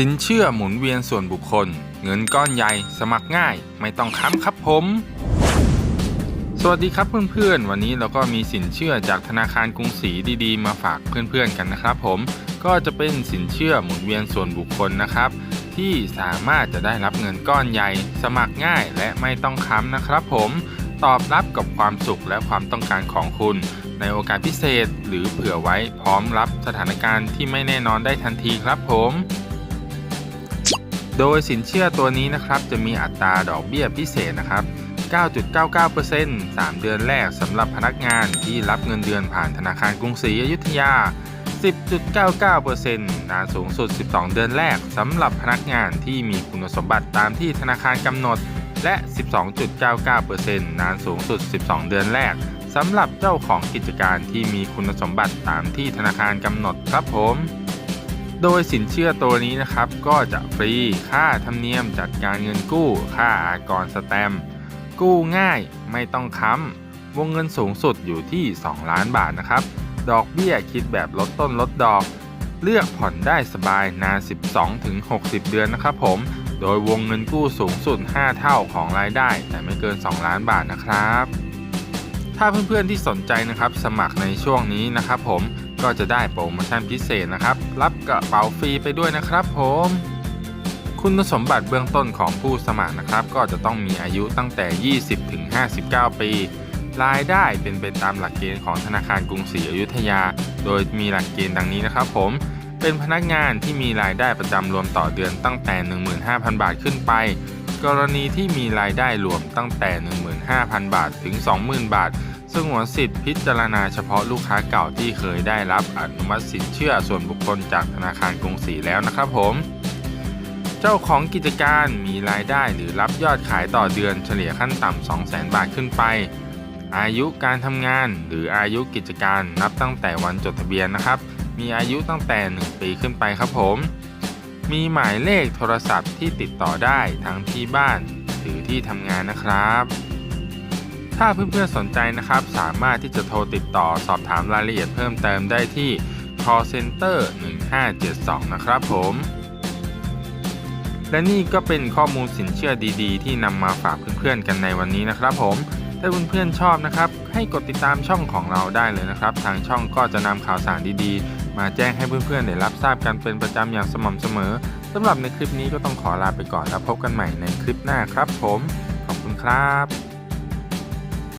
สินเชื่อหมุนเวียนส่วนบุคคล เงินก้อนใหญ่สมัครง่าย ไม่ต้องค้ำครับผม สวัสดีครับเพื่อนๆ วันนี้เราก็มีสินเชื่อจากธนาคารกรุงศรีดีๆ มาฝากเพื่อนๆกันนะครับผมก็จะเป็นสินเชื่อหมุนเวียนส่วนบุคคลนะครับ ที่สามารถจะได้รับเงินก้อนใหญ่ สมัครง่ายและไม่ต้องค้ำนะครับผมตอบรับกับความสุขและความต้องการของคุณ ในโอกาสพิเศษหรือเผื่อไว้พร้อมรับสถานการณ์ที่ไม่แน่นอนได้ทันทีครับผม โดยสินเชื่อตัวนี้นะครับจะมีอัตราดอกเบี้ยพิเศษนะครับ 9.99% 3 เดือนแรกสำหรับพนักงานที่รับเงินเดือนผ่านธนาคารกรุงศรีอยุธยา 10.99%นานสูงสุด 12 เดือนแรกสำหรับพนักงานที่มีคุณสมบัติตามที่ธนาคารกำหนด และ 12.99%นานสูงสุด 12 เดือนแรกสำหรับเจ้าของกิจการที่มีคุณสมบัติตามที่ธนาคารกำหนดครับผม โดยสินเชื่อตัวนี้นะครับ ก็จะฟรีค่าธรรมเนียมจัดการเงินกู้ ค่าอากรสแตมกู้ง่ายไม่ต้องค้ำวงเงินสูงสุดอยู่ที่ 2 ล้านบาทนะครับ ดอกเบี้ยคิดแบบลดต้นลดดอก เลือกผ่อนได้สบายนาน 12-60 เดือนนะครับผม โดยวงเงินกู้สูงสุด 5 เท่าของรายได้ แต่ไม่เกิน 2 ล้านบาทนะครับ ถ้าเพื่อนๆที่สนใจนะครับ สมัครในช่วงนี้นะครับผม ก็จะได้โปรโมชั่นพิเศษนะครับ รับกระเป๋าฟรีไปด้วยนะครับผม คุณสมบัติเบื้องต้นของผู้สมัครนะครับ ก็จะต้องมีอายุตั้งแต่ 20ถึง59 ปี รายได้เป็นไปตามหลักเกณฑ์ของธนาคารกรุงศรีอยุธยา โดยมีหลักเกณฑ์ดังนี้นะครับ ผม เป็นพนักงานที่มีรายได้ประจำรวมต่อเดือนตั้งแต่ 15,000 บาทขึ้นไป กรณีที่มีรายได้รวมตั้งแต่ 5,000 บาทถึง 20,000 บาทสงวนสิทธิพิจารณาเฉพาะลูกค้าเก่าที่เคยได้รับอนุมัติสินเชื่อส่วนบุคคลจากธนาคารกรุงศรีแล้วนะครับผม เจ้าของกิจการมีรายได้หรือรับยอดขายต่อเดือนเฉลี่ยขั้นต่ำ 200,000 บาทขึ้นไป อายุการทำงานหรืออายุกิจการนับตั้งแต่วันจดทะเบียนนะครับ มีอายุตั้งแต่ 1 ปีขึ้นไปครับผม มีหมายเลขโทรศัพท์ที่ติดต่อได้ทั้งที่บ้านหรือที่ทำงานนะครับ ถ้าเพื่อนๆสนใจนะครับ สามารถที่จะโทรติดต่อสอบถามรายละเอียดเพิ่มเติมได้ที่ call center 1572 นะครับผม และนี่ก็เป็นข้อมูลสินเชื่อดีๆ ที่นำมาฝากเพื่อนๆกันในวันนี้นะครับผม ถ้าเพื่อนๆชอบนะครับ ให้กดติดตามช่องของเราได้เลยนะครับ ทางช่องก็จะนำข่าวสารดีๆ มาแจ้งให้เพื่อนๆได้รับทราบกันเป็นประจำอย่างสม่ำเสมอสำหรับในคลิปนี้ก็ต้องขอลาไปก่อนแล้วพบกันใหม่ในคลิปหน้าครับผม ขอบคุณครับ